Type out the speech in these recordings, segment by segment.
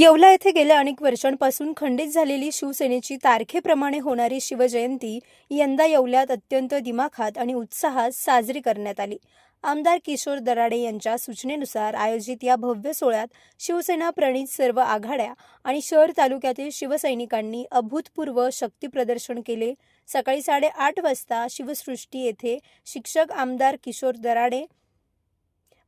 येवला येथे गेल्या अनेक वर्षांपासून खंडित झालेली शिवसेनेची तारखेप्रमाणे होणारी शिवजयंती यंदा येवल्यात अत्यंत दिमाखात आणि उत्साहात साजरी करण्यात आली. आमदार किशोर दराडे यांच्या सूचनेनुसार आयोजित या भव्य सोहळ्यात शिवसेना प्रणित सर्व आघाड्या आणि शहर तालुक्यातील शिवसैनिकांनी अभूतपूर्व शक्तीप्रदर्शन केले. सकाळी साडेआठ वाजता शिवसृष्टी येथे शिक्षक आमदार किशोर दराडे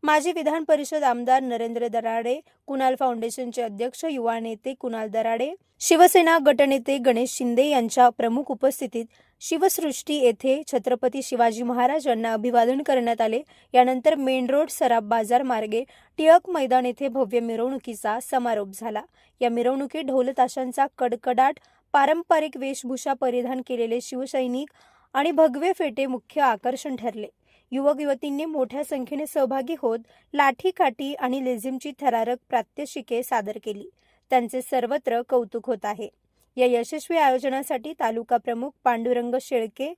माजी विधान परिषद आमदार नरेंद्र दराडे कुणाल फाउंडेशनचे अध्यक्ष युवा नेते कुणाल दराडे शिवसेना गटनेते गणेश शिंदे यांच्या प्रमुख उपस्थितीत शिवसृष्टी येथे छत्रपती शिवाजी महाराज यांना अभिवादन करण्यात आले. यानंतर मेन रोड सराब बाजार मार्गे टिळक मैदान येथे भव्य मिरवणुकीचा समारोप झाला. या मिरवणुकीत ढोलताशांचा कडकडाट पारंपरिक वेशभूषा परिधान केलेले शिवसैनिक आणि भगवे फेटे मुख्य आकर्षण ठरले. युवक युवतींनी मोठ्या संख्येने सहभागी होत लाठीकाठी आणि लेझिमची थरारक प्रात्यक्षिके सादर केली. त्यांचे सर्वत्र कौतुक होत आहे. या यशस्वी आयोजनासाठी तालुका प्रमुख पांडुरंग शेळके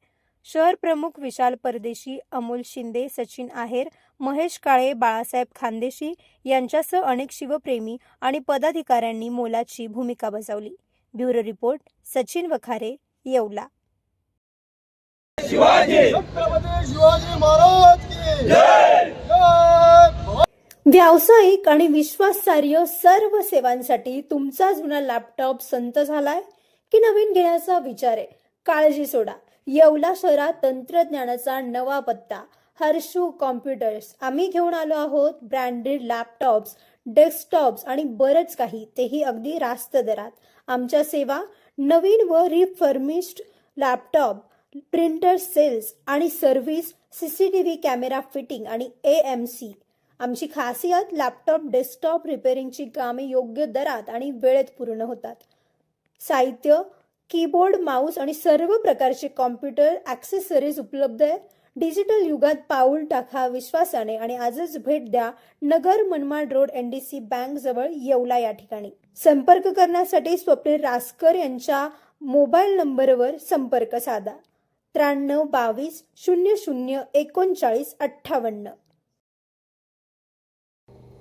शहर प्रमुख विशाल परदेशी अमोल शिंदे सचिन आहेर महेश काळे बाळासाहेब खानदेशी यांच्यासह अनेक शिवप्रेमी आणि पदाधिकाऱ्यांनी मोलाची भूमिका बजावली. Bureau report Sachin Wakhare Yeola. Chhatrapati Shivaji Maharaj की जय! भवानी व्यावसायिक आणि विश्वासार्ह सर्व सेवांसाठी तुमचा जुना लॅपटॉप संत झालाय? की नवीन घेण्याचा विचार आहे? काळजी सोडा. येवला शहरात तंत्रज्ञानाचा नवा पत्ता. हर्षू कॉम्प्युटर्स. आम्ही घेऊन आलो आहोत ब्रँडेड लॅपटॉप्स डेस्कटॉप्स आणि बरंच काही. तेही अगदी रास्त दरात. आमच्या सेवा नवीन व रिफर्मिश्ड लॅपटॉप प्रिंटर सेल्स आणि service C C T V camera fitting आणि ए एम सी. आमची खासियत लॅपटॉप डेस्कटॉप रिपेअरिंगची कामे योग्य दरात आणि वेळेत पूर्ण होतात. साहित्य कीबोर्ड माऊस आणि सर्व प्रकारचे कॉम्प्युटर ॲक्सेसरीज उपलब्ध आहे डिजिटल युगात पाऊल टाका विश्वासाने आणि आजच भेट द्या Nagar Manmad road N D C bank जवळ येवला या ठिकाणी. संपर्क करण्यासाठी स्वप्नील रासकर यांच्या मोबाईल नंबरवर संपर्क साधा. त्र्याण्णव बावीस शून्य शून्य एकोणचाळीस अठ्ठावन्न.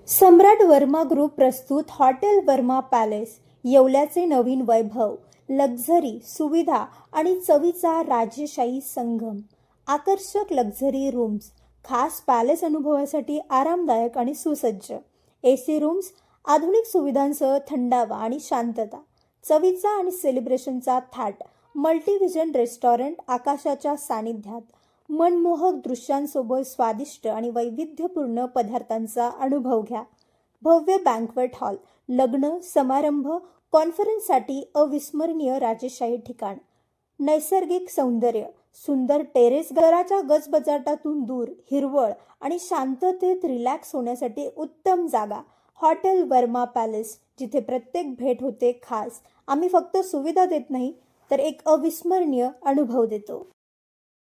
सम्राट वर्मा ग्रुप प्रस्तुत हॉटेल वर्मा पॅलेस येवल्याचे नवीन वैभव लक्झरी सुविधा आणि चवीचा राजेशाही संगम आकर्षक लक्झरी रूम्स खास पॅलेस अनुभवासाठी आरामदायक आणि सुसज्ज ए सी रूम्स आधुनिक सुविधांसह थंडावा आणि शांतता चवीचा आणि सेलिब्रेशनचा थाट मल्टीव्हिजन रेस्टॉरंट आकाशाच्या सानिध्यात. मनमोहक दृश्यांसोबत स्वादिष्ट आणि वैविध्यपूर्ण पदार्थांचा अनुभव घ्या. भव्य बँकवेट हॉल लग्न समारंभ कॉन्फरन्ससाठी अविस्मरणीय राजेशाही ठिकाण. नैसर्गिक सौंदर्य सुंदर टेरेस घराच्या गजबजाटातून दूर हिरवळ आणि शांततेत रिलॅक्स होण्यासाठी उत्तम जागा. हॉटेल वर्मा पॅलेस जिथे प्रत्येक भेट होते खास. आम्ही फक्त सुविधा देत नाही तर एक अविस्मरणीय अनुभव देतो.